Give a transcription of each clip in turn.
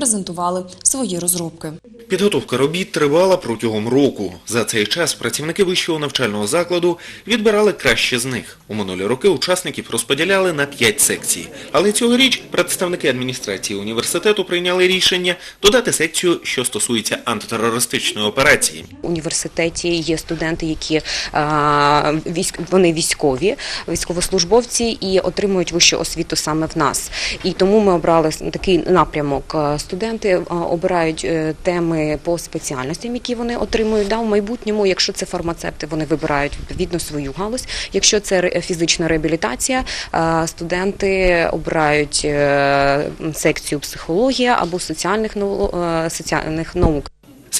презентували свої розробки. Підготовка робіт тривала протягом року. За цей час працівники вищого навчального закладу відбирали краще з них. У минулі роки учасників розподіляли на п'ять секцій. Але цьогоріч представники адміністрації університету прийняли рішення додати секцію, що стосується антитерористичної операції. В університеті є студенти, які військ, вони військові, військовослужбовці і отримують вищу освіту саме в нас. І тому ми обрали такий напрямок. Студенти обирають е, теми по спеціальностям, які вони отримують да, в майбутньому. Якщо це фармацевти, вони вибирають відповідно свою галузь. Якщо це фізична реабілітація, студенти обирають е, секцію психологія або соціальних е, соціальних наук.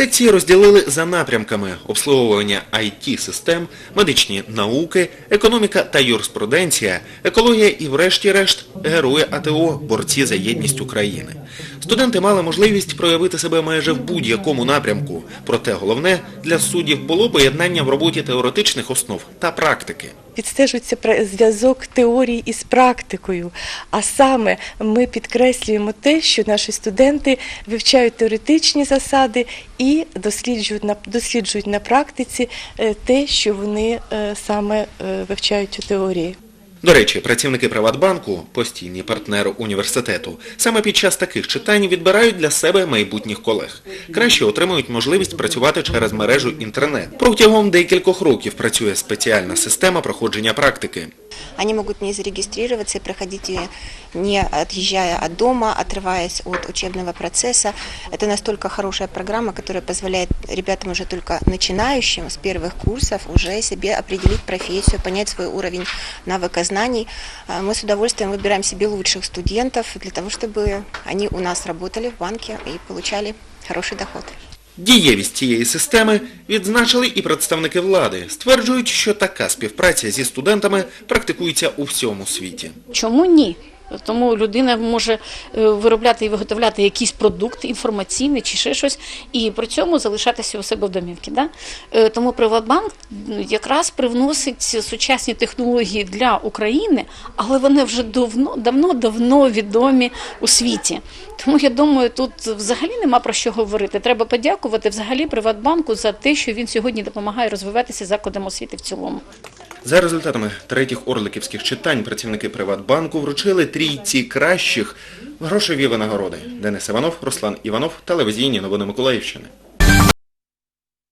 Секції розділили за напрямками обслуговування IT-систем, медичні науки, економіка та юриспруденція, екологія і врешті-решт герої АТО, борці за єдність України. Студенти мали можливість проявити себе майже в будь-якому напрямку. Проте головне для суддів було поєднання в роботі теоретичних основ та практики. Відстежується зв'язок теорії із практикою. А саме ми підкреслюємо те, що наші студенти вивчають теоретичні засади і досліджують на, досліджують на практиці е, те, що вони е, саме е, вивчають у теорії. До речі, працівники Приватбанку, постійні партнери університету, саме під час таких читань відбирають для себе майбутніх колег. Краще отримують можливість працювати через мережу інтернет. Протягом декількох років працює спеціальна система проходження практики. Они могут не зарегистрироваться и проходить не отъезжая от дома, отрываясь от учебного процесса. Это настолько хорошая программа, которая позволяет ребятам уже только начинающим с первых курсов уже себе определить профессию, понять свой уровень навыка знаний. А Мы с удовольствием выбираем себе лучших студентов для того, чтобы они у нас работали в банке и получали хороший доход. Дієвість цієї системи відзначили і представники влади. Стверджують, що така співпраця зі студентами практикується у всьому світі. Чому ні? Тому людина може е, виробляти і виготовляти якийсь продукт інформаційний чи ще щось, і при цьому залишатися у себе в домівці. Да? Е, Тому Приватбанк якраз привносить сучасні технології для України, але вони вже давно давно давно відомі у світі. Тому я думаю, тут взагалі нема про що говорити. Треба подякувати взагалі Приватбанку за те, що він сьогодні допомагає розвиватися закладам освіти в цілому. За результатами третіх орликівських читань працівники Приватбанку вручили трійці кращих грошові винагороди. Денис Іванов, Руслан Іванов, телевізійні новини Миколаївщини.